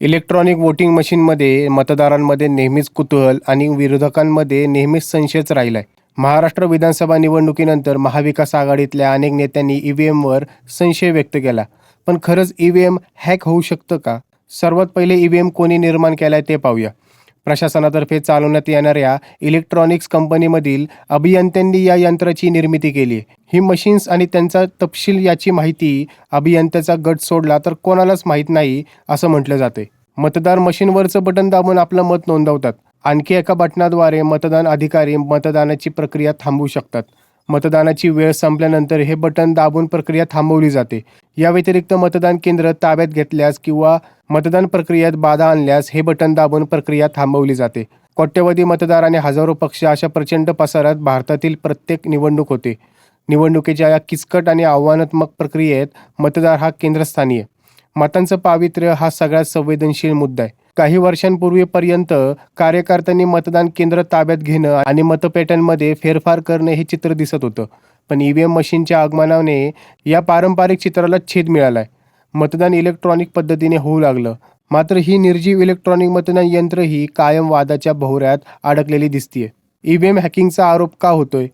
Electronic voting मशीनमध्ये मतदारांमध्ये नेहमीच कुतूहल आणि विरोधकांमध्ये नेहमीच संशयच राहिला आहे महाराष्ट्र विधानसभा निवडणुकीनंतर महाविकास आघाडीतल्या अनेक नेत्यांनी ईव्हीएमवर संशय व्यक्त केला. पण खरंच ईव्हीएम हॅक होऊ शकतं का? सर्वात पहिले ईव्हीएम कोणी निर्माण केलाय ते पाहूया. प्रशासनातर्फे चालवण्यात येणाऱ्या इलेक्ट्रॉनिक्स कंपनीमधील अभियंत्यांनी या यंत्राची निर्मिती केली. ही मशीन्स आणि त्यांचा तपशील याची माहिती अभियंत्याचा गट सोडला तर कोणालाच माहीत नाही असं म्हटलं जाते. मतदार मशीनवरचं बटन दाबून आपलं मत नोंदवतात. आणखी एका बटनाद्वारे मतदान अधिकारी मतदानाची प्रक्रिया थांबवू शकतात. मतदानाची वेळ संपल्यानंतर हे बटन दाबून प्रक्रिया थांबवली जाते. या व्यतिरिक्त मतदान केंद्र ताब्यात घेतल्यास किंवा मतदान प्रक्रियेत बाधा आणल्यास हे बटन दाबून प्रक्रिया थांबवली जाते. कोट्यवधी मतदार आणि हजारो पक्ष अशा प्रचंड पसारात भारतातील प्रत्येक निवडणूक होते. निवडणुकीच्या या किचकट आणि आव्हानात्मक प्रक्रियेत मतदार हा केंद्रस्थानी आहे. मतांचं पावित्र्य हा सगळ्यात संवेदनशील मुद्दा आहे. काही वर्षांपूर्वीपर्यंत कार्यकर्त्यांनी मतदान केंद्र ताब्यात घेणं आणि मतपेट्यांमध्ये फेरफार करणं हे चित्र दिसत होतं. पण ई व्ही एम मशीनच्या आगमनाने या पारंपरिक चित्राला छेद मिळाला आहे मतदान इलेक्ट्रॉनिक पद्धतीने होऊ लागलं. मात्र ही निर्जीव इलेक्ट्रॉनिक मतदान यंत्र ही कायम वादाच्या भोवऱ्यात अडकलेली दिसतीये. ईव्हीएम हॅकिंगचा आरोप का होतोय?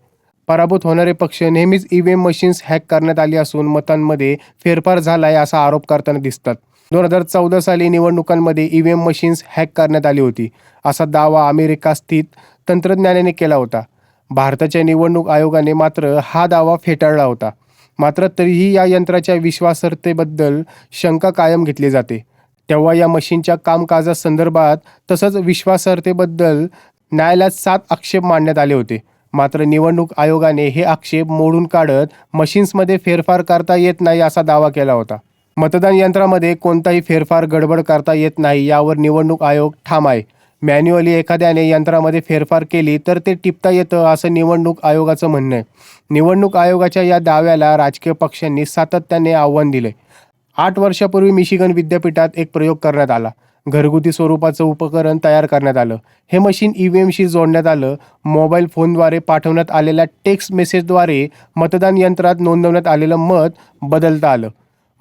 पराभूत होणारे पक्ष नेहमीच ईव्हीएम मशीन्स हॅक करण्यात आली असून मतांमध्ये फेरफार झालाय असा आरोप करताना दिसतात. दोन हजार चौदा साली निवडणुकांमध्ये ई ईव्हीएम मशीन्स हॅक करण्यात आली होती. असा दावा अमेरिका स्थित तंत्रज्ञानाने केला होता. भारताच्या निवडणूक आयोगाने मात्र हा दावा फेटाळला होता. मात्र तरीही या यंत्राच्या विश्वासार्हतेबद्दल शंका कायम घेतली जाते. तेव्हा या मशीनच्या कामकाजासंदर्भात तसंच विश्वासार्हतेबद्दल न्यायालयात सात आक्षेप मांडण्यात आले होते. मात्र निवडणूक आयोगाने हे आक्षेप मोडून काढत मशीन्समध्ये फेरफार करता येत नाही असा दावा केला होता. मतदान यंत्रामध्ये कोणताही फेरफार गडबड करता येत नाही यावर निवडणूक आयोग ठाम आहे. मॅन्युअली एखाद्याने यंत्रामध्ये फेरफार केली तर ते टिपता येतं असं निवडणूक आयोगाचं म्हणणं आहे. निवडणूक आयोगाच्या या दाव्याला राजकीय पक्षांनी सातत्याने आव्हान दिले आठ वर्षापूर्वी मिशिगन विद्यापीठात एक प्रयोग करण्यात आला. घरगुती स्वरूपाचं उपकरण तयार करण्यात आलं. हे मशीन ई व्ही एमशी जोडण्यात आलं. मोबाईल फोनद्वारे पाठवण्यात आलेल्या टेक्स्ट मेसेजद्वारे मतदान यंत्रात नोंदवण्यात आलेलं मत बदलता आलं.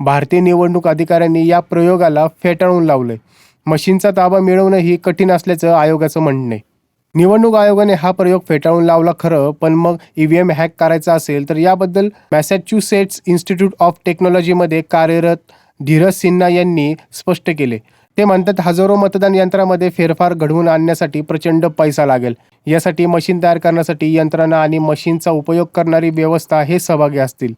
भारतीय निवडणूक अधिकाऱ्यांनी या प्रयोगाला फेटाळून लावलंय. मशीनचा ताबा मिळवणं ही कठीण असल्याचं आयोगाचं म्हणणं आहे. निवडणूक आयोगाने हा प्रयोग फेटाळून लावला खरं पण मग ईव्हीएम हॅक करायचा असेल तर याबद्दल मॅसॅच्युसेट्स इन्स्टिट्यूट ऑफ टेक्नॉलॉजीमध्ये कार्यरत धीरज सिन्हा यांनी स्पष्ट केले. ते म्हणतात हजारो मतदान यंत्रामध्ये फेरफार घडवून आणण्यासाठी प्रचंड पैसा लागेल. यासाठी मशीन तयार करण्यासाठी यंत्रणा आणि मशीनचा उपयोग करणारी व्यवस्था हे सहभागी असतील.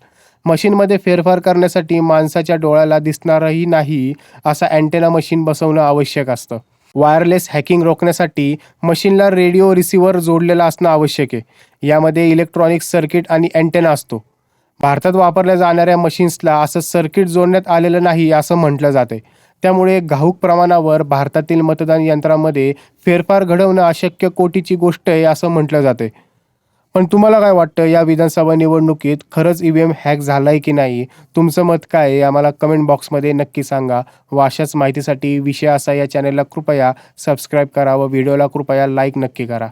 मशीनमध्ये फेरफार करण्यासाठी माणसाच्या डोळ्याला दिसणारही नाही असा अँटेना मशीन बसवणं आवश्यक असतं. वायरलेस हॅकिंग रोखण्यासाठी मशीनला रेडिओ रिसिव्हर जोडलेला असणं आवश्यक आहे. यामध्ये इलेक्ट्रॉनिक सर्किट आणि अँटेना असतो. भारतात वापरल्या जाणाऱ्या मशीन्सला असं सर्किट जोडण्यात आलेलं नाही असं म्हटलं जाते त्यामुळे घाऊक प्रमाणावर भारतातील मतदान यंत्रामध्ये फेरफार घडवणं अशक्य कोटीची गोष्ट आहे असं म्हटलं जाते पण तुम्हाला काय वाटतं या विधानसभा निवडणुकीत खरंच ई व्ही एम हॅक झालाय की नाही? तुमचं मत काय आहे? आम्हाला कमेंट बॉक्समध्ये नक्की सांगा. व अशाच माहितीसाठी विषय असा या चॅनलला कृपया सबस्क्राईब करा व व्हिडिओला कृपया लाईक नक्की करा.